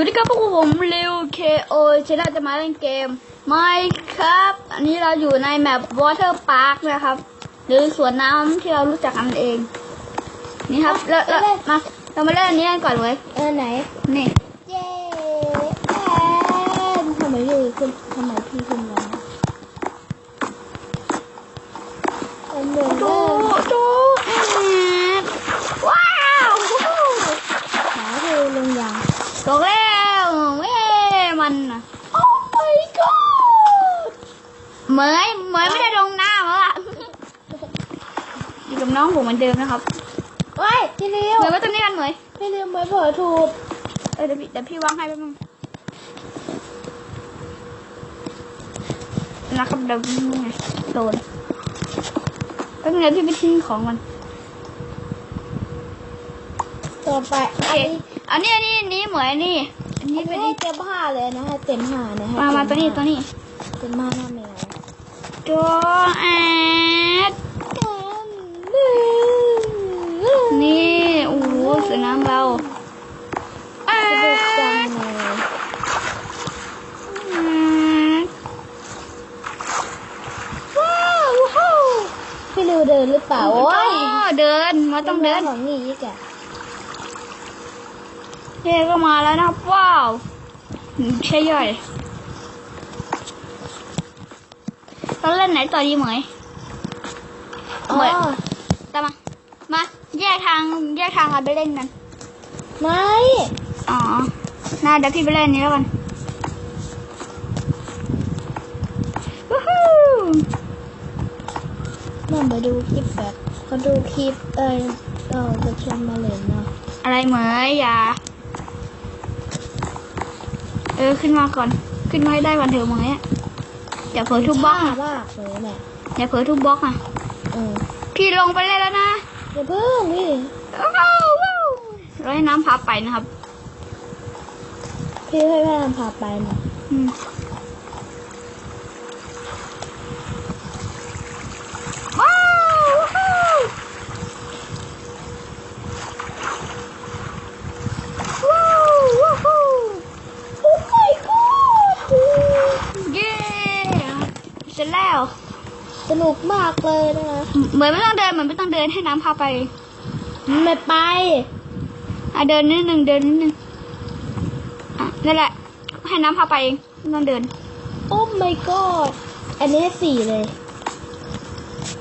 วัสดีครับพวกผมเร็ว KO ชนะจะมาเล่นเกมไม่ครับ อันนี้เราอยู่ในแมป Water Park นะครับ หรือสวนน้ำที่เรารู้จักกันเอง นี่ครับแล้วแล้วมาเรามาเล่นอันนี้กันก่อนเลยเออไหน นี่เย้แอนทำไมพี่ขึ้นทำไมพี่ขึ้นมาเป็นเดินดู เริ่ม ดูแอนว้าว หาพี่ลงยัง ตกแล้วเว้ยมันน่ะ Oh my god เหมยเหมยไม่ได้ลงน้ำแล้วล่ะอยู่กับน้อง ผมเหมือนเดิมนะครับเฮ้ยพี่ลิวเหมยไว้ตรงนี้กันเหมยพี่ลิวไม่เผลอถูกเออเดี๋ยวพี่เดี๋ยวพี่วางให้แป๊บนึงนะครับเดี๋ยวนี่ไงโดนแป๊บนึงเดี๋ยวพี่ไปทิ้งของมันต่อไปโอเคอันนี้อันนี้อันนี้อันนี้เหมือนนี่อันนี้นี่ไปไม่ดิได้เต็มผ้าเลยนะฮะเต็มผ้านะฮะมามาตัวนี้ตัวนี้เต็มผ้าหน้าแมวตัวแอดนี่โอ้โห สวยน้ำเราแอสนุกจังดเลยว้าวว้าวพี่ลิวเดินหรือเปล่าโอ้ยเดินมาต้องเดินของหนีอีกอะเฮ้ก็มาแล้วนะครับว้าวใช่ย่อยตอนเล่นไหนต่อดีเหมยอ๋อเหมือนตามมา มา แยกทางแยกทางกันไปเล่นกัน ไม่ อ๋อ น่าเดี๋ยวพี่ไปเล่นนี้แล้วกันวู้ฮู้นั่นไปดูคลิปแบบเขาดูคลิปเออเออจะชวนมาเล่นเนาะ อะไรเหมยอย่า เออขึ้นมาก่อน ขึ้นมาให้ได้ก่อนเถอะเหมยอะอย่าเผลอทุบบล็อกช้าอะมากเลยแหละอย่าเผลอทุบบล็อกอะเออพี่ลงไปเล่นแล้วนะ อย่าเพิ่งพี่ว้าวว้าวเราให้น้ำพาไปนะครับ พี่ให้พี่ทำพาไปหน่อย อืมว้าวว้าวว้าวว้าว โอ้ my god เย้เสร็จแล้ว สนุก มากเลยนะคะเหมือนไม่ต้องเดินเหมือนไม่ต้องเดินให้น้ำพาไป ไม่ไปอะเดินนิดนึงเดินนิดนึงอะนั่นแหละ ให้น้ำพาไปเองไม่ต้องเดิน โอ้ my god อันนี้ให้สี่เลย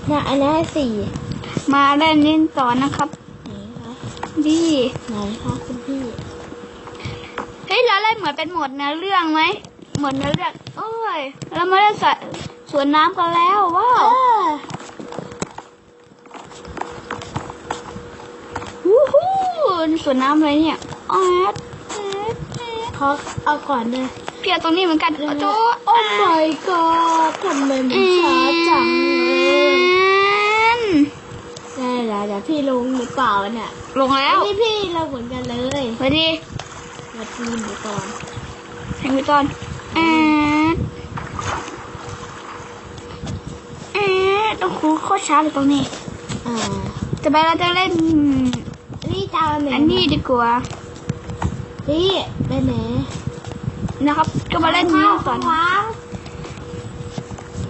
นะอันนี้ให้สี่มาเล่นนี่ต่อนะครับไหนคะดีไหนคะคุณพี่เฮ้ยเราเล่นเหมือนเป็นหมวดเนื้อเรื่องไหมหมวดเนื้อเรื่องโอ้ยเรามาเล่นสระ สวนน้ำกันแล้วว้าเอวอวู้ฮู้สวนน้ำเลยเนี่ยอ๋อขอเอาก่อนเลยเพียตรงนี้เหมือนกันโอ้โหโอ้ my god ทำไมมันช้าจังเลยได้แล้วเดี๋ยวพี่ลงหรือเปล่าเนี่ยลงแล้วนี่พี่เราเหมือนกันเลยไปดีมาทีมเดี๋ยวก่อนแทงไปตอนแอด อดโอ้โหโคตรช้าเลยตรงนี้อ่าจะไปเราจะเล่น นี่ตามไหนอันนี้ดีกว่าพี่ไปไหนนะครับ ก็มาเล่นนี้ก่อนว้าง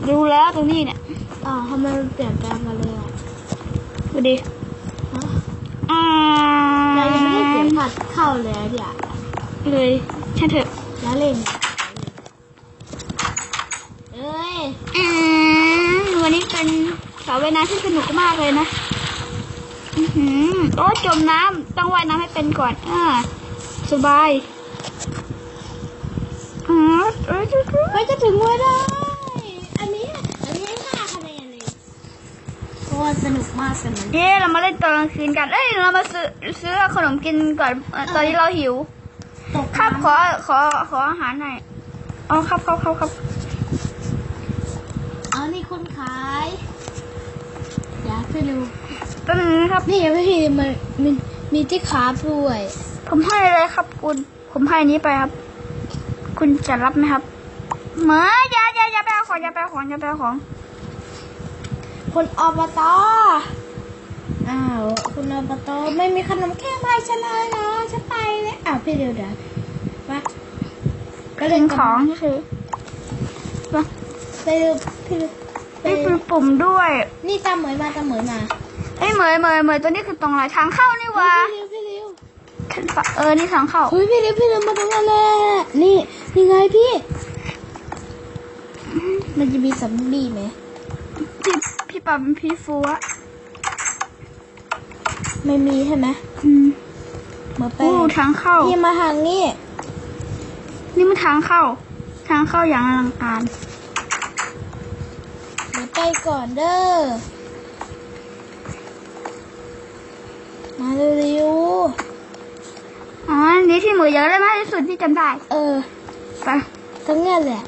รู้แล้วตรงนี้เนี่ยอ๋อทำไมมันเปลี่ยนแปลงมาเลยอะดูดิฮะอ่าเรายังไม่ได้เสียงผัดเข้าเลยอะเดี๋ยวเลยช่างเถอะแล้วเล่นเอ้ยอ่าวันนี้ เป็นสาวว่ายน้ำที่สนุกมากเลยนะอือหือโอ้จมน้ำต้องว่ายน้ำให้เป็นก่อนอ่าสบายอ่าเอ้ยจุ๊จุ๊เฮ้ยจะถึงเวลาอันนี้อันนี้ให้ห้าคะแนนเลยโอ้สนุกมากสนุกเย้เรามาเล่นตอนกลางคืนกันเอ้ยเรามาซื้อซื้อขนมกินก่อนเอ่อตอนนี้เราหิว ตกครับน้ำ ขอขอขออาหารหน่อยอ๋อครับครับครับครับอ๋อ นี่คนขายเดี๋ยวพี่ดูแป๊บนึงนะครับ นี่พี่มันมีมีที่ขาด้วย ผมให้เลยครับ คุณ ผมให้อันนี้ไปครับ คุณจะรับไหมครับเหมาอย่าอย่าอย่าไปเอาของอย่าไปเอาของอย่าไปเอาของ คนอบตอ้าวคุณอบตไม่มีขนมแค่ไม้ฉันเลยนะฉันไปเลยอ้าวพี่เดียวเดี๋ยวมาก็เล่นของนี่คือ ไปดูพี่ไปนี่คือปุ่มด้วย นี่ตามเหมยมาตามเหมยมาเอ้ยเหมยเหมยเหมยตัวนี้คือตรงไหนทางเข้านี่วะพี่เร็วพี่เร็วฉันฝเออนี่ทางเข้าเฮ้ยพี่เร็วพี่เร็วมาตรงนั้นแหละนี่นี่ไงพี่ มันจะมีสัมบีไหมพี่พี่ปาเป็นพี่ฟูอะไม่มีใช่ไหมอืมเหมาไปโอ้ทางเข้าพี่มาทางนี้นี่มันทางเข้า ทางเข้าอย่างอลังการเดี๋ยว ไปก่อนเด้อ มาเร็วอ๋ออันนี่ที่เหมยอยากได้มากที่สุดที่จำได้ๆเออ ไปทั้งนั้นแหละ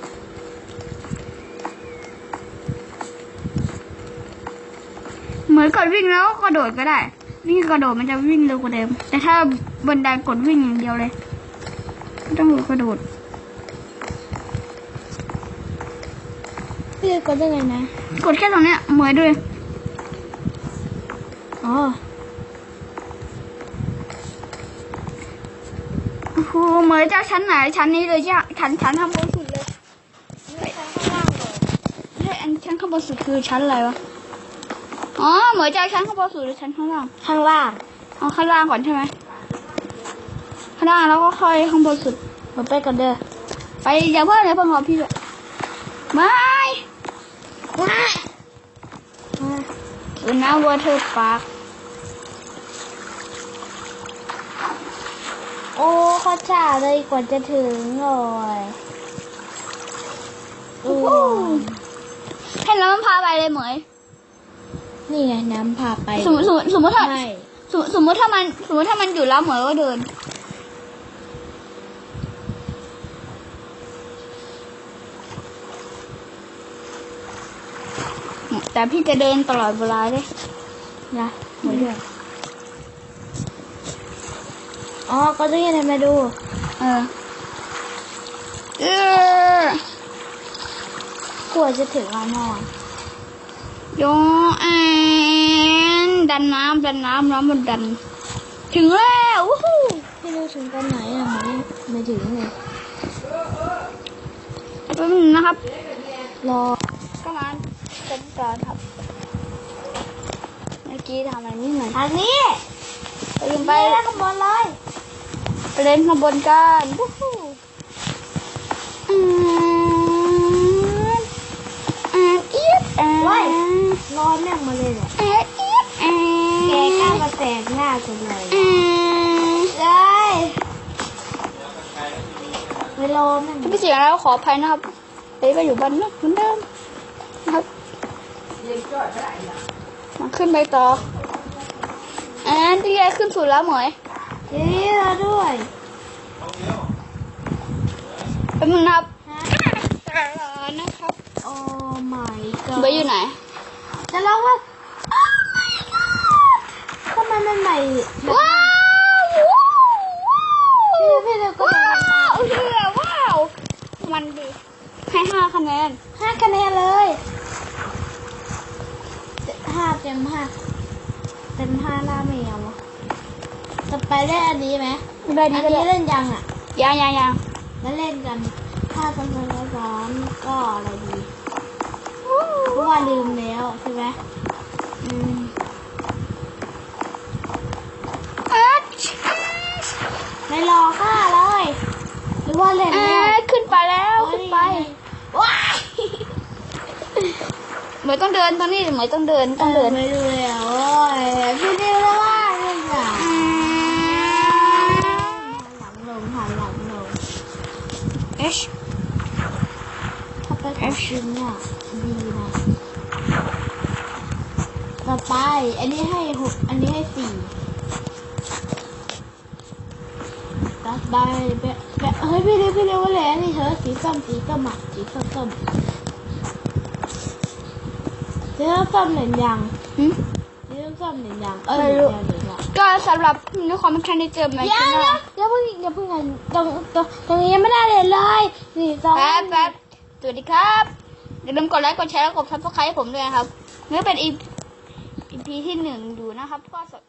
เหมือนกดวิ่งแล้วกระโดดก็ได้ วิ่งกระโดดมันจะวิ่งเร็วกว่าเดิม แต่ถ้าบนไดกดวิ่งอย่างเดียวเลยไม่ต้องกระโดด พี่จะกดได้ไงนะ กดแค่ตรงเนี้ยเหมือนด้วยอ๋อโอ้โหเหมือนเจ้าชั้นไหนชั้นนี้เลยจ้ะชั้นชั้นข้างบนสุดเลยเฮ้ยอันชั้นข้างบนสุดคือชั้นอะไรวะอ๋อเหมือนเจ้าชั้นข้างบนสุดหรือชั้นข้างล่างข้างล่างเอาข้างล่างก่อนใช่ไหมข้างล่างแล้วก็ค่อยข้างบนสุดเหมาไปก่อนเด้อไปอย่าเพิ่งอย่าเพิ่งรอพี่ด้วยไม่มา อุณน้ำวอเตอร์ปาร์คโอ้เขาจ่าเลยกว่าจะถึงเลยอืมให้น้ำมันพาไปเลยเหมย นี่ไงน้ำพาไป สมมติสมมติสมมติถ้าไม่ สมมติสมมติถ้ามันสมมติถ้ามันอยู่แล้วเหมยก็เดิน แต่พี่จะเดินตลอดเวลาเลยนะหมดเลยอ๋อ ก็ต้องยังไงมาดู เออ เออกลัวจะถึงแล้วนอนโยแอนดันน้ำดันน้ำน้ำมันดัน ถึงแล้ววู้ฮู้พี่ดูถึงตอนไหนอะไม่ไม่ถึงเลยแป๊บนึงนะครับ รอก็มาเป็นก่อนครับ เมื่อกี้ทำอะไรนิดหน่อยทางนี้ไปยิงไปไปแล้วข้างบนเลยไปเล่นข้างบนกันวู้ฮู้อืมอ่านเอียดอ่านรอแม่งมาเลยเนี่ยอ่านเอียดอ่านแกกล้ามาแตกหน้ากูเลยอ่านเลยไปรอแม่งถ้าพี่เสียงแล้วขออภัยนะครับเดี๋ยวไปอยู่บ้านนอกเหมือนเดิมนะครับ มาขึ้นไปต่ออ่านที่แกขึ้นสุดแล้วเหมยเดี๋ยวรอด้วยแป๊บนึงนะครับฮะรอนะครับโอ้ my god เบย์อยู่ไหน จะร้องว่า oh my god ทำไมมันใหม่แบบว้าวว้าวพี่พี่เดี๋ยวก็ว้าวเชื่อว้าว มันดี ให้ห้าคะแนนห้าคะแนนเลย ห้าเต็มห้าเต็มห้าหน้าแมวอะจะไปเล่นอันนี้ไหมได้อันดีก็นี้ได้เล่นยังอะยังยังยังแล้วเล่นกันถ้าจำเป็นร้อนๆก็อะไรดีเพราะว่าลืมแล้วใช่ไหมอืมอัดไม่รอค่าเลยหรือว่าเล่นอ่าแล้วขึ้นไปแล้วขึ้นไป ว้ายเห มยต้องเดินตอนนี้เหมยต้องเดินต้องเดินไม่ดูเลยอะโอ้ยพี่เดียวแล้วว่าเล่นอะหลังลงหันหลังลงเอชถ้าไปของจริงอะดีนะต่อไป อันนี้ให้หกอันนี้ให้สี่ต่อไปเบะเบะเฮ้ยพี่เดียวพี่เดียวว่าอะไรอันนี่เธอสีส้มสีส้มอะสีส้มส้ม สีส้มส้มเหมือนยังหึสีส้มส้มเหมือนยังเออไม่เหมืรู้อนยังเหมือนยังก็สำหรับในความเป็นแค่นี้เจอไหมอย่าคิดอย่าว่าอย่าเพิ่งอย่าเพิ่งกันตรงตรงตรงนี้ยังไม่ได้เลยเลยนี่ตรงแป๊บแป๊บสวัสดีครับอย่าลืมกดไลค์กดแชร์และกดซับสไครต์ให้ผมด้วยนะครับนี่เป็นอีพีที่หนึ่งอยู่นะครับก็สวัสดีครับ